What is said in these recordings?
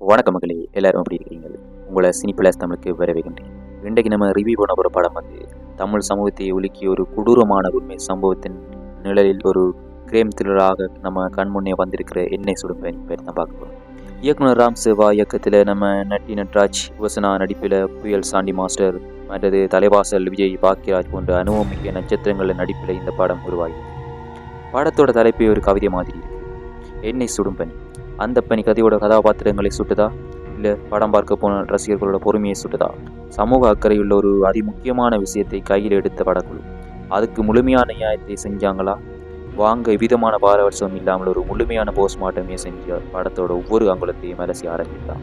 வணக்கம் மகளே எல்லாரும் எப்படி இருக்கிறீங்க உங்களை சினி பிளஸ் தமிழுக்கு வரவேற்கின்றேன். இன்றைக்கு நம்ம ரிவ்யூ பண்ண போகிற படம் வந்து தமிழ் சமூகத்தை ஒலுக்கிய ஒரு கொடூரமான உண்மை சம்பவத்தின் நிழலில் ஒரு கிரேம் த்ரில்லராக நம்ம கண்முன்னே வந்திருக்கிற எண்ணெய் சுடுப்பேன் பேர் தான் பார்க்க போகிறோம் இயக்குனர் ராம் சிவா இயக்கத்தில் நம்ம நட்டி நட்ராஜ் வசனா நடிப்பில் புயல் சாண்டி மாஸ்டர் மற்றது தலைவாசல் விஜய் பாக்கியராஜ் போன்ற அனுபவமிக்க நட்சத்திரங்களின் நடிப்பில் இந்த படம் உருவாகி படத்தோட தலைப்பு ஒரு கவிதை மாதிரி என்னை எண்ணெய் சுடும் பனி அந்த பெண் கதையோட கதாபாத்திரங்களை சுட்டுதா? இல்லை படம் பார்க்க போன ரசிகர்களோட பொறுமையை சுட்டுதா? சமூக அக்கறையுள்ள ஒரு அதிமுக்கியமான விஷயத்தை கையில் எடுத்த படக்குழு அதுக்கு முழுமையான நியாயத்தை செஞ்சாங்களா? வாங்க விதமான பாரபட்சம் இல்லாமல் ஒரு முழுமையான போஸ்ட்மார்ட்டமே செஞ்ச படத்தோட ஒவ்வொரு அங்குலத்தையும் அலசி ஆரம்பிக்கலாம்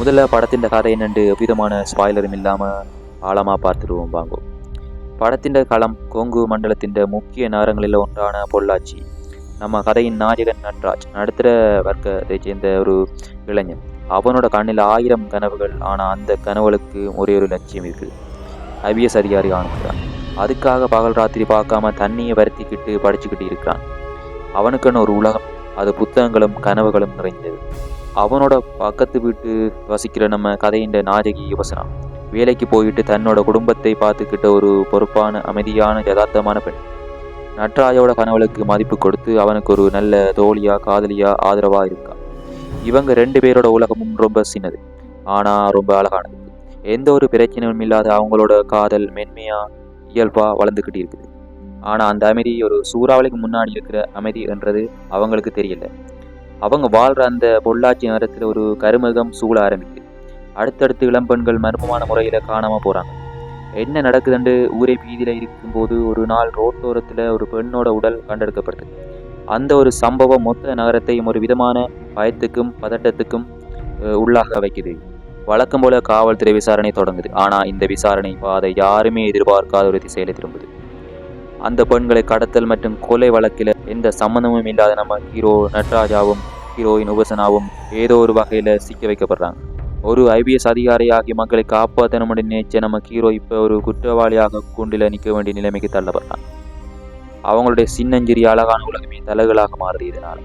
முதல்ல படத்தின் கதை என்னண்டு? எவ்விதமான ஸ்பாய்லரும் இல்லாமல் ஆழமாக பார்த்துருவோம் வாங்கோ. படத்தின் களம் கொங்கு மண்டலத்தின் முக்கிய நகரங்களில் ஒன்றான பொள்ளாச்சி. நம்ம கதையின் நாயகன் நட்ராஜ் நடுத்தர வர்க்கத்தை சேர்ந்த ஒரு இளைஞன். அவனோட கண்ணில் ஆயிரம் கனவுகள் ஆனால் அந்த கனவுகளுக்கு ஒரே ஒரு லட்சியம் இருக்குது ஐபிஎஸ் அதிகாரி ஆணுகிறான் அதுக்காக பகல் ராத்திரி பார்க்காம தண்ணியை வருத்திக்கிட்டு படிச்சுக்கிட்டு இருக்கிறான். அவனுக்குன்னு ஒரு உலகம் அது புத்தகங்களும் கனவுகளும் நிறைந்தது. அவனோட பக்கத்து வீட்டு வசிக்கிற நம்ம கதையின் நாயகி யோசனா வேலைக்கு போயிட்டு தன்னோட குடும்பத்தை பார்த்துக்கிட்ட ஒரு பொறுப்பான அமைதியான யதார்த்தமான பெண். நட்ராஜோட கனவுகளுக்கு மதிப்பு கொடுத்து அவனுக்கு ஒரு நல்ல தோழியா காதலியா ஆதரவா இருக்கா? இவங்க ரெண்டு பேரோட உலகமும் ரொம்ப சின்னது. ஆனா ரொம்ப அழகானது. எந்த ஒரு பிரச்சனையும் இல்லாத அவங்களோட காதல் மென்மையா இயல்பா வளர்ந்துக்கிட்டு இருக்குது. ஆனா அந்த அமைதி ஒரு சூறாவளிக்கு முன்னாடி இருக்கிற அமைதி என்றது அவங்களுக்கு தெரியல. அவங்க வாழ்ற அந்த பொள்ளாச்சி நேரத்தில் ஒரு கருமகம் சூழ ஆரம்பிக்குது. அடுத்தடுத்து இளம்பெண்கள் மர்மமான முறையில காணாம போறாங்க. என்ன நடக்குதுன்னு ஊரே பீதியில் இருக்கும்போது ஒரு நாள் ரோட்டோரத்தில் ஒரு பெண்ணோட உடல் கண்டெடுக்கப்படுது அந்த ஒரு சம்பவம் மொத்த நகரத்தையும் ஒரு விதமான பயத்துக்கும் பதட்டத்துக்கும் உள்ளாக வைக்குது. வழக்கம் போல காவல்துறை விசாரணை தொடங்குது. ஆனால் இந்த விசாரணை பாதை யாருமே எதிர்பார்க்காத ஒரு திசையில திரும்புது. அந்த பெண்களை கடத்தல் மற்றும் கொலை வழக்கில் எந்த சம்மந்தமும் இல்லாத நம்ம ஹீரோ நட்ராஜாவும் ஹீரோயின் உபசனாவும் ஏதோ ஒரு வகையில் சிக்க வைக்கப்படுறாங்க. ஒரு ஐபிஎஸ் அதிகாரியாகி மக்களை காப்பாற்றணும் நினைச்ச நம்ம ஹீரோ இப்போ ஒரு குற்றவாளியாக கூண்டில் நிற்க வேண்டிய நிலைமைக்கு தள்ளப்பட்டான். அவங்களுடைய சின்னஞ்சிறிய அழகான உலகமே தலைகளாக மாறுது இதனால்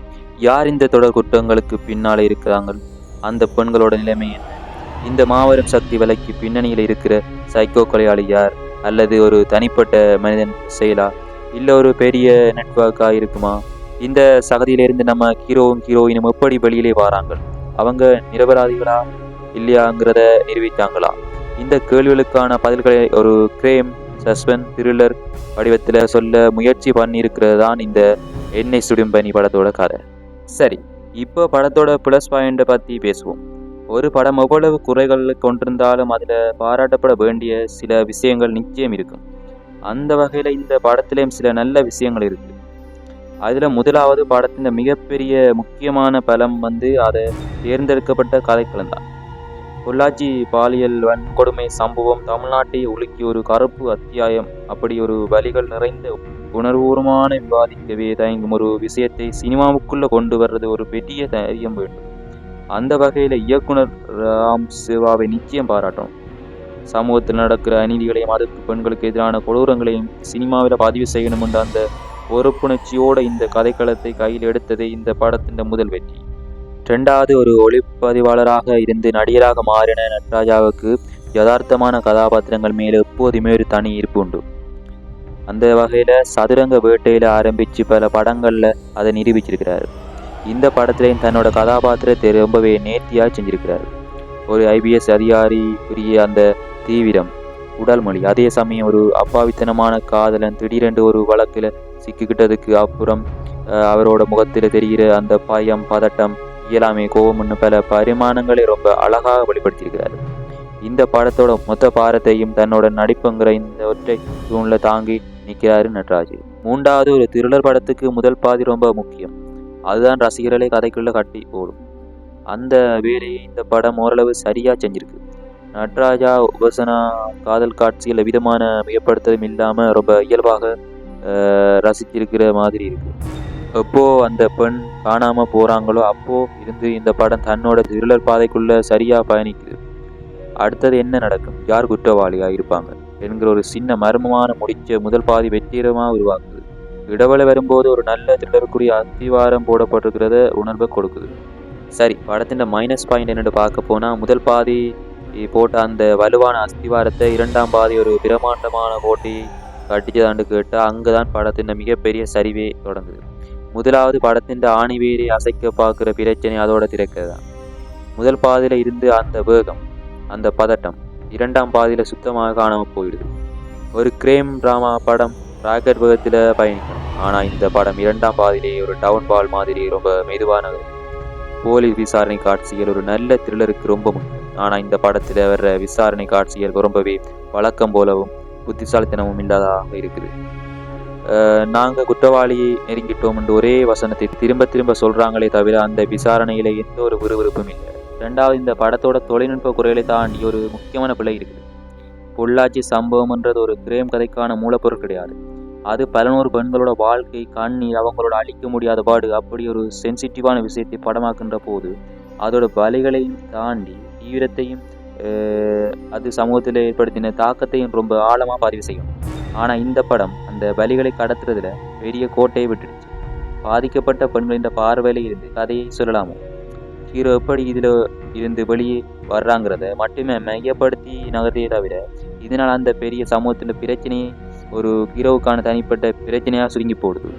யார் இந்த தொடர் குற்றங்களுக்கு பின்னால் இருக்கிறாங்க அந்த பெண்களோட நிலைமை என்ன? இந்த மாபெரும் சக்தி விலைக்கு பின்னணியில் இருக்கிற சைக்கோ கொலையாளி யார்? அல்லது ஒரு தனிப்பட்ட மனிதன் செயலா? இல்லை ஒரு பெரிய நெட்வொர்க்கா இருக்குமா? இந்த சகதியிலிருந்து நம்ம ஹீரோவும் ஹீரோயினும் எப்படி வெளியிலே வராங்க அவங்க நிரபராதிகளா? இல்லையாங்கிறத நிரூபித்தாங்களா? இந்த கேள்விகளுக்கான பதில்களை ஒரு கிரேம் சஸ்பென்ஸ் த்ரில்லர் வடிவத்தில் சொல்ல முயற்சி பண்ணியிருக்கிறது தான் இந்த எண்ணெய் சுடும் பனி படத்தோட கதை. சரி இப்போ படத்தோட ப்ளஸ் பாயிண்ட்டை பற்றி பேசுவோம். ஒரு படம் எவ்வளவு குறைகள் கொண்டிருந்தாலும் அதில் பாராட்டப்பட வேண்டிய சில விஷயங்கள் நிச்சயம் இருக்கும். அந்த வகையில் இந்த படத்திலையும் சில நல்ல விஷயங்கள் இருக்குது அதில் முதலாவது படத்தின் மிகப்பெரிய முக்கியமான பலம் வந்து அதை தேர்ந்தெடுக்கப்பட்ட கதைக்களம் தான். பொள்ளாச்சி பாலியல் வன்கொடுமை சம்பவம் தமிழ்நாட்டை உலுக்கி ஒரு கருப்பு அத்தியாயம். அப்படி ஒரு வழிகள் நிறைந்த உணர்வூர்வமான விவாதிக்கவே தயங்கும் ஒரு விஷயத்தை சினிமாவுக்குள்ள கொண்டு வர்றது ஒரு பெரிய தைரியம் வேண்டும். அந்த வகையில் இயக்குனர் ராம் சிவாவை நிச்சயம் பாராட்டும் சமூகத்தில் நடக்கிற அநீதிகளையும் அதற்கு பெண்களுக்கு எதிரான கொடூரங்களையும் சினிமாவில் பதிவு செய்யணும் என்ற அந்த பொறுப்புணர்ச்சியோட இந்த கதைக்களத்தை கையில் எடுத்ததே இந்த படத்தின் முதல் வெற்றி. ரெண்டாவது ஒரு ஒளிப்பதிவாளராக இருந்து நடிகராக மாறின நட்ராஜாவுக்கு யதார்த்தமான கதாபாத்திரங்கள் மேலே எப்போதுமே ஒரு தனி ஈர்ப்பு உண்டு. அந்த வகையில் சதுரங்க வேட்டையில் ஆரம்பித்து பல படங்களில் அதை நிரூபிச்சிருக்கிறார். இந்த படத்துலையும் தன்னோட கதாபாத்திரத்தை ரொம்பவே நேர்த்தியாக செஞ்சிருக்கிறார். ஒரு ஐபிஎஸ் அதிகாரி உரிய அந்த தீவிரம் உடல் மொழி அதே சமயம் ஒரு அப்பாவித்தனமான காதலன் திடீரென்று ஒரு வழக்கில் சிக்கிக்கிட்டதுக்கு அப்புறம் அவரோட முகத்தில் தெரிகிற அந்த பயம் பதட்டம் இயலாமை கோபம்னு பல பரிமாணங்களை ரொம்ப அழகாக வெளிப்படுத்தியிருக்கிறார். இந்த படத்தோட மொத்த பாரத்தையும் தன்னோட நடிப்புங்கிற இந்த ஒற்றை தூணில் தாங்கி நிற்கிறாரு நட்ராஜ். மூன்றாவது ஒரு திருளர் படத்துக்கு முதல் பாதி ரொம்ப முக்கியம். அதுதான் ரசிகர்களை கதைக்குள்ளே கட்டி போடும். அந்த வேலையை இந்த படம் ஓரளவு சரியாக செஞ்சிருக்கு. நட்ராஜா உபசனா காதல் காட்சியில் விதமான மிகப்படுத்ததும் இல்லாமல் ரொம்ப இயல்பாக ரசிச்சிருக்கிற மாதிரி இருக்குது எப்போ அந்த பெண் காணாமல் போகிறாங்களோ அப்போ இருந்து இந்த படம் தன்னோட இருளர் பாதைக்குள்ளே சரியாக பயணிக்குது. அடுத்தது என்ன நடக்கும்? யார் குற்றவாளியாக இருப்பாங்க? என்கிற ஒரு சின்ன மர்மமான முடிச்ச முதல் பாதி வெற்றிகரமாக உருவாக்குது. இடைவேளை வரும்போது ஒரு நல்ல திட்டருக்குரிய அத்திவாரம் போடப்பட்டிருக்கிறத உணர்வை கொடுக்குது. சரி படத்தின் மைனஸ் பாயிண்ட் என்னென்னு பார்க்க போனால் முதல் பாதி போட்ட அந்த வலுவான அஸ்திவாரத்தை இரண்டாம் பாதி ஒரு பிரமாண்டமான போட்டி கட்டிச்சதாண்டு கேட்டால் அங்கே தான் படத்தின் மிகப்பெரிய சரிவே தொடங்குது. முதலாவது படத்தின் ஆணிவேரை அசைக்க பார்க்குற பிரச்சனை அதோட திறக்கிறது? முதல் பாதியில் இருந்து அந்த வேகம் அந்த பதட்டம் இரண்டாம் பாதியில் சுத்தமாக காணாமல் போயிடுது. ஒரு கிரேம் ட்ராமா படம் ராக்கெட் வேகத்தில் பயணிக்கணும் ஆனால் இந்த படம் இரண்டாம் பாதியிலேயே ஒரு டவுன் பால் மாதிரி ரொம்ப மெதுவானது. போலீஸ் விசாரணை காட்சிகள் ஒரு நல்ல த்ரில்லருக்கு ரொம்ப முக்கியம் ஆனால் இந்த படத்தில் வர்ற விசாரணை காட்சிகள் ரொம்பவே வழக்கம் போலவும் புத்திசாலித்தனமும் இல்லாததாக இருக்குது. நாங்கள் குற்றவாளியை நெருங்கிட்டோம் என்று ஒரே வசனத்தை திரும்ப திரும்ப சொல்கிறாங்களே தவிர அந்த விசாரணையில் எந்த ஒரு விறுவிறுப்பும் இல்லை. ரெண்டாவது இந்த படத்தோட தொழில்நுட்ப குறைகளை தாண்டி ஒரு முக்கியமான பிழை இருக்குது. பொள்ளாச்சி சம்பவம்ன்றது ஒரு கிரேம் கதைக்கான மூலப்பொருள் கிடையாது. அது பலநூறு பெண்களோட வாழ்க்கை கண்ணீர் அவங்களோட அழிக்க முடியாத பாடு அப்படி ஒரு சென்சிட்டிவான விஷயத்தை படமாக்குன்ற போது அதோட வலிகளையும் தாண்டி தீவிரத்தையும் அது சமூகத்தில் ஏற்படுத்தின தாக்கத்தையும் ரொம்ப ஆழமாக பதிவு செய்யும். ஆனால் இந்த படம் அந்த வலிகளை கடத்துறதுல பெரிய கோட்டையை விட்டுடுச்சு. பாதிக்கப்பட்ட பெண்களின் பார்வையில இருந்து கதையை சொல்லலாமோ? ஹீரோ எப்படி இதில் இருந்து வெளியே வர்றாங்கிறத மட்டுமே மையப்படுத்தி நகர்த்தியே தவிர இதனால் அந்த பெரிய சமூகத்தின் பிரச்சனையை ஒரு ஹீரோவுக்கான தனிப்பட்ட பிரச்சனையாக சுருங்கி போடுது.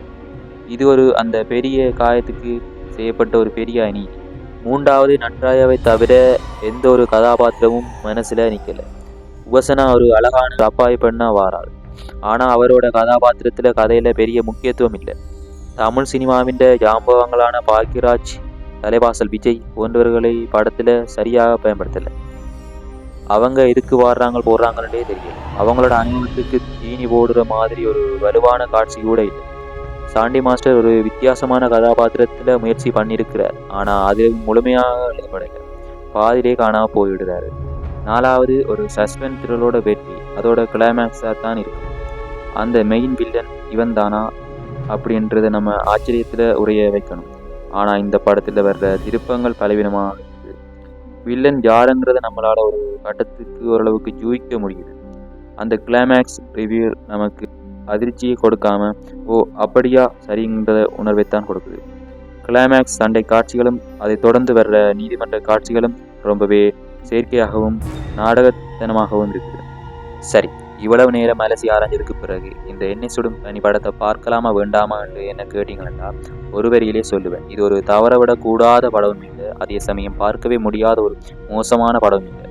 இது ஒரு அந்த பெரிய காயத்துக்கு செய்யப்பட்ட ஒரு பெரிய அணி. மூன்றாவது நன்றாயாவை தவிர எந்த ஒரு கதாபாத்திரமும் மனசில் நிற்கலை உபசனா ஒரு அழகான அப்பாய் பெண்ணாக வாராள். ஆனால் அவரோட கதாபாத்திரத்தில் கதையில் பெரிய முக்கியத்துவம் இல்லை. தமிழ் சினிமாவின் ஜாம்பவங்களான பாக்கியராஜ் தலைவாசல் விஜய் போன்றவர்களை படத்தில் சரியாக பயன்படுத்தலை. அவங்க எதுக்கு வாடுறாங்க போடுறாங்கன்னே தெரியல. அவங்களோட அனுபவத்துக்கு தீனி போடுற மாதிரி ஒரு வலுவான காட்சி கூட இல்லை. சாண்டி மாஸ்டர் ஒரு வித்தியாசமான கதாபாத்திரத்தில் முயற்சி பண்ணியிருக்கிறார். ஆனால் அது முழுமையாக எழுதப்படலை பாதிலே காணாமல் போயிடுறாரு நாலாவது ஒரு சஸ்பென்ஸ் த்ரில்லோட வெற்றி. அதோட கிளைமேக்ஸாக தான் இருக்கு. அந்த மெயின் வில்லன் இவன் தானா அப்படின்றத நம்ம ஆச்சரியத்தில் உரைய வைக்கணும். ஆனால் இந்த படத்தில் வர்ற திருப்பங்கள் பலவீனமாக இருக்குது. வில்லன் யாருங்கிறத நம்மளால் ஒரு கட்டத்துக்கு ஓரளவுக்கு ஜூயிக்க முடியுது. அந்த கிளைமேக்ஸ் ரிவ்யூ நமக்கு அதிர்ச்சியை கொடுக்காம ஓ அப்படியா சரிங்கிற உணர்வைத்தான் கொடுக்குது. கிளைமேக்ஸ் சண்டை காட்சிகளும் அதை தொடர்ந்து வர்ற நீதிமன்ற காட்சிகளும் ரொம்பவே செயற்கையாகவும் நாடகத்தனமாகவும் இருக்குது. சரி இவ்வளவு நேரம் அலசி ஆராய்ஞ்சதுக்கு பிறகு இந்த எண்ணெய் சுடும் பனி படத்தை பார்க்கலாமா வேண்டாமா என்று என்ன கேட்டீங்கன்னா ஒரு வரியிலே சொல்லுவேன். இது ஒரு தவறவிடக்கூடாத படமும் இல்லை. அதே சமயம் பார்க்கவே முடியாத ஒரு மோசமான படமும் இல்லை.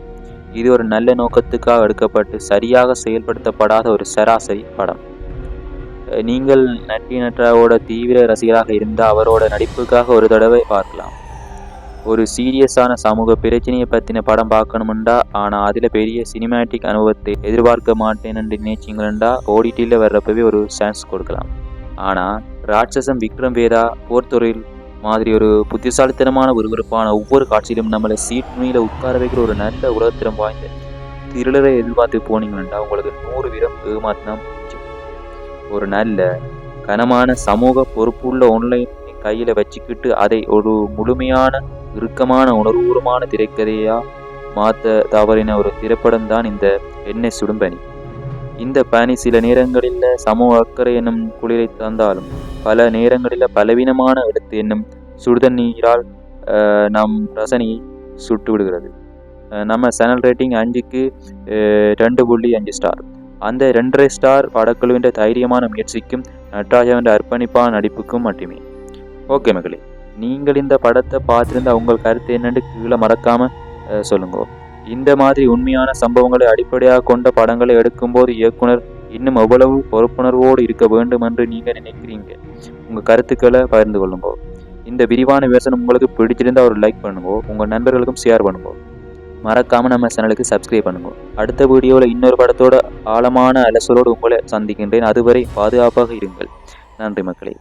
இது ஒரு நல்ல நோக்கத்துக்காக எடுக்கப்பட்டு சரியாக செயல்படுத்தப்படாத ஒரு சராசரி படம். நீங்கள் நட்டி நட்டாவோட தீவிர ரசிகராக இருந்தால் அவரோட நடிப்புக்காக ஒரு தடவை பார்க்கலாம். ஒரு சீரியஸான சமூக பிரச்சனையை பற்றின படம் பார்க்கணுமெண்டா? ஆனால் அதில் பெரிய சினிமேட்டிக் அனுபவத்தை எதிர்பார்க்க மாட்டேன்னு நினைச்சிங்களா ஓடிடியில் வர்றப்பவே ஒரு சான்ஸ் கொடுக்கலாம். ஆனால் ராட்சசம் விக்ரம் வேதா போர்த்துறையில் மாதிரி ஒரு புத்திசாலித்தனமான விறுவிறுப்பான ஒவ்வொரு காட்சியிலும் நம்மளை சீட் நுனியில் உட்கார வைக்கிற ஒரு நல்ல உலகத்திறம் வாய்ந்த திருளரை எதிர்பார்த்து போனீங்கன்னா உங்களுக்கு நூறு வீரம் ஏமாத்தினா ஒரு நல்ல கனமான சமூக பொறுப்புள்ள ஒன்லைன் கையில் வச்சுக்கிட்டு அதை ஒரு முழுமையான இறுக்கமான உணர்வுபூர்வமான திரைக்கதையா? மாற்ற தவறின ஒரு திரைப்படம் தான் இந்த எண்ணெய் சுடும்பனி. இந்த பனி சில நேரங்களில் சமூக அக்கறை என்னும் குளிரை தந்தாலும் பல நேரங்களில் பலவீனமான எடுத்து என்னும் சுடுதண்ணீரால் நம் ரசனையை சுட்டு விடுகிறது. நம்ம சேனல் ரேட்டிங் அஞ்சுக்கு ரெண்டு புள்ளி அஞ்சு ஸ்டார். அந்த ரெண்டரை ஸ்டார் படக்குழுவின் தைரியமான முயற்சிக்கும் நட்ராஜாவின் அர்ப்பணிப்பான நடிப்புக்கும் மட்டுமே. ஓகே மகளே. நீங்கள் இந்த படத்தை பார்த்துருந்தா உங்கள் கருத்து என்னென்னு கீழே மறக்காம சொல்லுங்க. இந்த மாதிரி உண்மையான சம்பவங்களை அடிப்படையாக கொண்ட படங்களை எடுக்கும்போது இயக்குனர் இன்னும் எவ்வளவு பொறுப்புணர்வோடு இருக்க வேண்டும் என்று நீங்கள் நினைக்கிறீங்க? உங்கள் கருத்துக்களை பகிர்ந்து கொள்ளுங்க. இந்த விரிவான விவசனம் உங்களுக்கு பிடிச்சிருந்தா ஒரு லைக் பண்ணுங்க உங்கள் நண்பர்களுக்கும் ஷேர் பண்ணுங்க. மறக்காமல் நம்ம சேனலுக்கு சப்ஸ்கிரைப் பண்ணுங்க. அடுத்த வீடியோவில் இன்னொரு படத்தோட ஆழமான அலசலோடு உங்களை சந்திக்கின்றேன். அதுவரை பாதுகாப்பாக இருங்கள். நன்றி மக்களே.